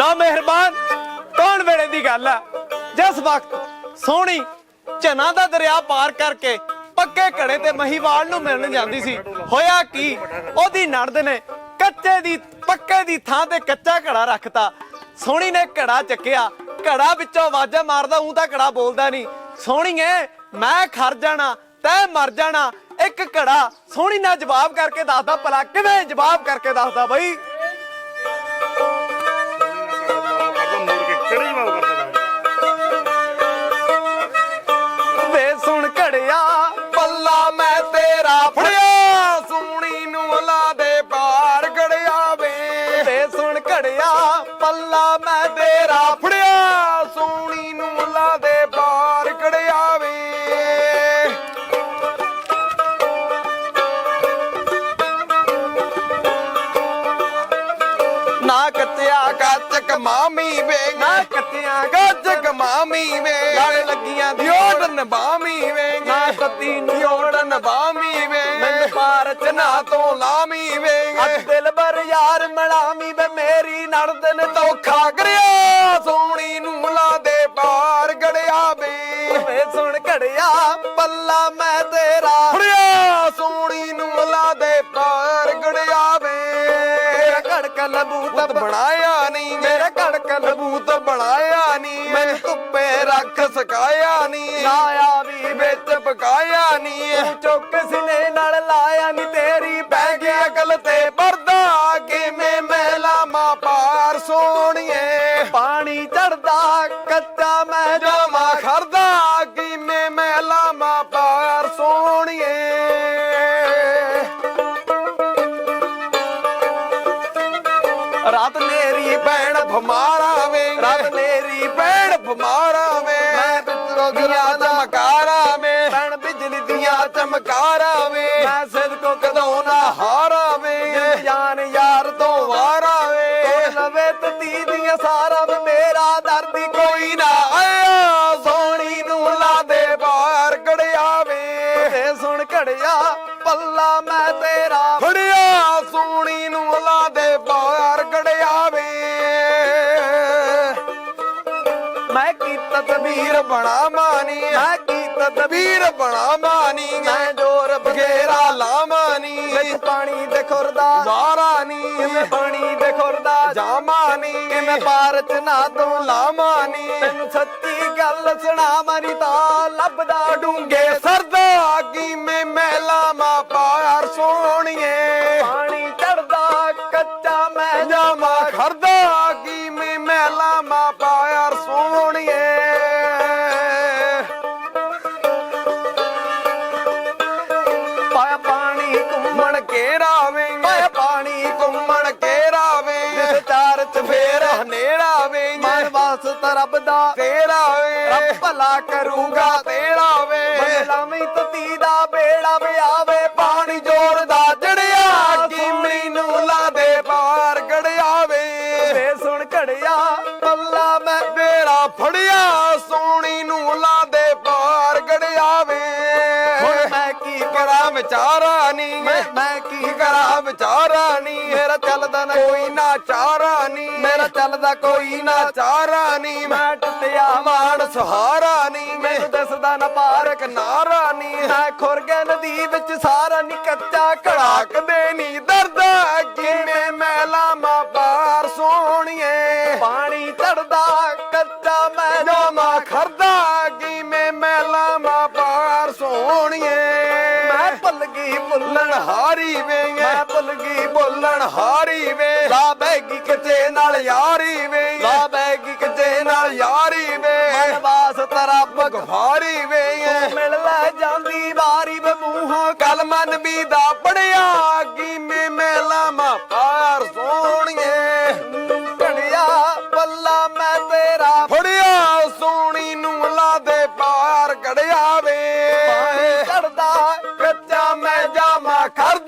ਲਾ ਮਿਹਰਬਾਨ, ਕੌਣ ਵੇਲੇ ਦੀ ਗੱਲ ਆ? ਜਿਸ ਵਕਤ ਸੋਹਣੀ ਚਨਾ ਦਾ ਦਰਿਆ ਪਾਰ ਕਰਕੇ ਪੱਕੇ ਘੜੇ ਤੇ ਮਹੀਵਾਲ ਨੂੰ ਮਿਲਣ ਜਾਂਦੀ ਸੀ, ਹੋਇਆ ਕੀ? ਉਹਦੀ ਨਣਦ ਨੇ ਕੱਚੇ ਦੀ, ਪੱਕੇ ਦੀ ਥਾਂ ਤੇ ਕੱਚਾ ਘੜਾ ਰੱਖਤਾ। ਸੋਹਣੀ ਨੇ ਘੜਾ ਚੱਕਿਆ, ਘੜਾ ਵਿੱਚੋਂ ਆਵਾਜ਼ਾਂ ਮਾਰਦਾ ਹੂੰ ਤਾਂ ਘੜਾ ਬੋਲਦਾ ਨਹੀਂ। ਸੋਹਣੀਏ ਮੈਂ ਖਰ ਜਾਣਾ, ਤੈ ਮਰ ਜਾਣਾ, ਇੱਕ ਘੜਾ ਸੋਹਣੀ ਨਾਲ ਜਵਾਬ ਕਰਕੇ ਦੱਸਦਾ, ਭਲਾ ਕਿਵੇਂ ਜਵਾਬ ਕਰਕੇ ਦੱਸਦਾ ਬਈ? ਕਿਹੜੇ ਜਵਾਬ ਕਰਦਾ ਵੇ ਸੁਣ ਘੜਿਆ ਪੱਲਾ ਮੈਂ ਤੇਰਾ ਫੜਿਆ ਸੋਣੀ ਨੂੰ ਲਾ ਦੇ ਪਾਰ ਗੜਿਆ ਵੇ। ਵੇ ਸੁਣ ਘੜਿਆ ਪੱਲਾ ਮੈਂ ਤੇਰਾ ਫੜਿਆ ਸੋਣੀ ਨੂੰ ਲਾ ਦੇ ਪਾਰ ਗੜਿਆ ਵੇ। ਨਾ ਕੱਤਿਆ ਗੱਜਕ ਮਾਮੀ ਵੇ ਮਾਮੀ ਵੇ। ਲੜ ਲੱਗੀਆਂ ਦੀ ਯੋੜਨ ਬਾਮੀ ਵੇ। ਨਾ ਤਤੀ ਨੂੰ ਯੋੜਨ ਬਾਮੀ ਵੇ। ਮੈਨੂੰ ਪਾਰ ਚ ਨਾ ਨਾ ਤੋਂ ਲਾਮੀ ਵੇ। ਅੱਜ ਦਿਲ ਬਰ ਯਾਰ ਮਲਾਮੀ ਵੇ ਮੇਰੀ ਨਣਦ ਨੇ ਧੋਖਾ ਕਰਿਆ। ਸੋਣੀ ਨੂੰ ਲਾ ਦੇ ਪਾਰ ਗੜਿਆ ਵੇ। ਵੇ ਸੁਣ ਘੜਿਆ ਪੱਲਾ ਮੈਂ ਤੇਰਾ। ਫੜਿਆ। ਸੋਣੀ ਨੂੰ ਲਾ ਦੇ ਪਾਰ ਗੜਿਆ ਵੇ। ਘੜਕ ਲਬੂਤ ਬਣਾਇਆ ਨਹੀਂ ਮੇਰਾ ਘੜਕ ਲਬੂਤ ਬੂਤ ਬਣਾਇਆ ਨਹੀਂ ਮੈਨੂੰ ਰੱਖ ਸਕਾਇਆ ਨਹੀਂ ਨਾ ਆਵੀ ਵਿੱਚ ਪਕਾਇਆ ਨਹੀਂ ਤੂੰ ਚੁੱਕ ਸਿਨੇ ਨਾਲ ਲਾਇਆ ਨੀ ਤੇਰੀ ਪੈ ਬੈ ਗਿਆ ਅਕਲ ਤੇ ਪਰਦਾ ਕਿਵੇਂ ਮਹਿਲਾ ਮਾ ਪਾਰ ਸੋਣੀਏ। ਪਾਣੀ ਚੜਦਾ ਕੱਚਾ ਮੈਂ ਜਾਮਾ ਖਰਦਾ ਕਿਵੇਂ ਮਹਿਲਾ ਮਾ ਪਾਰ ਸੋਣੀਏ। ਰਾਤ ਨੇਰੀ ਭੈਣ ਭਮਾਰਾ ਵੇ ਰਾਤ ਦੀਆਂ ਚਮਕਾਰਾ ਵੇ ਮੈਂ ਸਿਰ ਕੋ ਕਦੋਂ ਨਾ ਹਾਰਾ ਵੇ ਜਾਨ ਯਾਰ ਤੋਂ ਵਾਰਾ ਵੇ ਕੋਈ ਲਵੇ ਤਤੀ ਦੀਆਂ ਸਾਰਾ ਮੇਰਾ ਦਰਦੀ ਕੋਈ ਨਾ ਆਇਆ ਸੋਣੀ ਨੂੰ ਲਾ ਦੇ ਬਾਹਰ ਗੜਿਆ ਵੇ ਤੇ ਸੁਣ ਘੜਿਆ ਪੱਲਾ ਮੈਂ ਤੇਰਾ ਫੜਿਆ ਸੋਣੀ ਨੂੰ ਲਾ ਦੇ ਬਾਹਰ ਗੜਿਆ ਵੇ ਮੈਂ ਕੀਤਾ ਤਬੀਰ ਬਣਾ ਮਾਨੀ ਮੈਂ ਕੀਤਾ ਤਬੀਰ ਵੀਰ ਬਣਾ ਮਾਨੀ ਮੈਂ ਜੋਰ ਬਗੇਰਾ ਬਗੇਰਾ ਲਾਮਾਨੀ ਵਿੱਚ ਪਾਣੀ ਦੇ ਖੁਰਦਾ? ਵਾਰਾਨੀ। ਕਿਵੇਂ ਪਾਣੀ ਦੇ ਖੁਰਦਾ? ਜਾਮਾਨੀ ਕਿਵੇਂ ਪਾਰ ਚ ਨਾ ਤੂੰ ਲਾਮਾਨੀ ਤੈਨੂੰ ਸੱਚੀ ਗੱਲ ਸੁਣਾਵਾਂ ਨੀ ਤਾਂ ਲੱਭਦਾ ਡੂੰਗੇ ਸਰਦਾ ਕੀ ਮੈਂ ਮਹਿਲਾ ਮਾ ਪਾਰ ਸੋਣੀਏ ਰਾਵੇਂਗੇ ਪਾਇਆ ਪਾਣੀ ਘੁੰਮਣ ਮਣ ਕੇ ਰਾਵੇਂ ਜਿਸ ਚਾਰ ਚ ਫੇਰ ਹਨੇਰਾ ਵੇਂਗੇ ਮਨ ਵਾਸਤਾ ਰੱਬ ਦਾ ਤੇਰਾ ਵੇ ਰੱਬ ਭਲਾ ਕਰੂਗਾ ਤੇਰਾ ਵੇ ਲਾਵੀਂ ਤਤੀ ਦਾ ਬੇੜਾ ਵਿਚਾਰਾ ਨਹੀਂ ਮੈਂ ਮੈਂ ਕੀ ਕਰਾਂ ਵਿਚਾਰਾ ਨਹੀਂ ਮੇਰਾ ਚੱਲਦਾ ਨਾ ਕੋਈ ਨਾ ਚਾਰਾ ਨਹੀਂ ਮੇਰਾ ਚੱਲਦਾ ਕੋਈ ਨਾ ਨਾ ਚਾਰਾ ਨਹੀਂ ਮੈਂ ਟੁੱਟਿਆ ਮਾਣ ਸਹਾਰਾ ਨਹੀਂ ਮੈਨੂੰ ਦੱਸਦਾ ਨਾ ਪਾਰ ਇੱਕ ਨਾਰਾ ਨਹੀਂ ਮੈਂ ਖੁਰ ਗਿਆ ਨਦੀ ਵਿੱਚ ਸਾਰਾ ਨੀ ਕੱਚਾ ਘੜਾ ਕਦੇ ਨਹੀਂ ਦਰਦਾ ਕਿਵੇਂ ਮੈਲਾ ਮਾ ਪਾਰ ਸੋਹਣੀਏ। ਪਾਣੀ ਚੜਦਾ ਮੈਂ ਭੁੱਲ ਗਈ ਭੁੱਲਣ ਲਣ ਹਾਰੀ ਵੇ। ਲਾ ਬੈਗੀ ਕਿਤੇ ਨਾਲ ਯਾਰੀ ਵੇ। ਲਾ ਬੈਗੀ ਕਿਤੇ ਨਾਲ ਯਾਰੀ ਵੇ। ਮਨ ਵਾਸਤਾ ਰੱਬ ਗਫਾਰੀ ਵੇ। ਮਿਲ ਲੈ ਜਾਂਦੀ ਵਾਰੀ ਵੇ ਮੂੰਹੋਂ। ਕਲ ਮਨ ਵੀ ਦਾ ਪੜਿਆ ਕੀ ਮੈਂ ਮੈਲਾ ਮਾ ਪਾਰ ਸੋਹਣੀਏ ਘੜਿਆ ਪੱਲਾ ਮੈਂ ਤੇਰਾ। ਫੜਿਆ ਸੋਹਣੀ ਨੂੰ ਲਾ ਦੇ ਪਾਰ ਗੜਿਆ ਵੇ। ਚੜਦਾ ਕੱਚਾ ਮੈਂ ਜਾਮਾ ਖਰ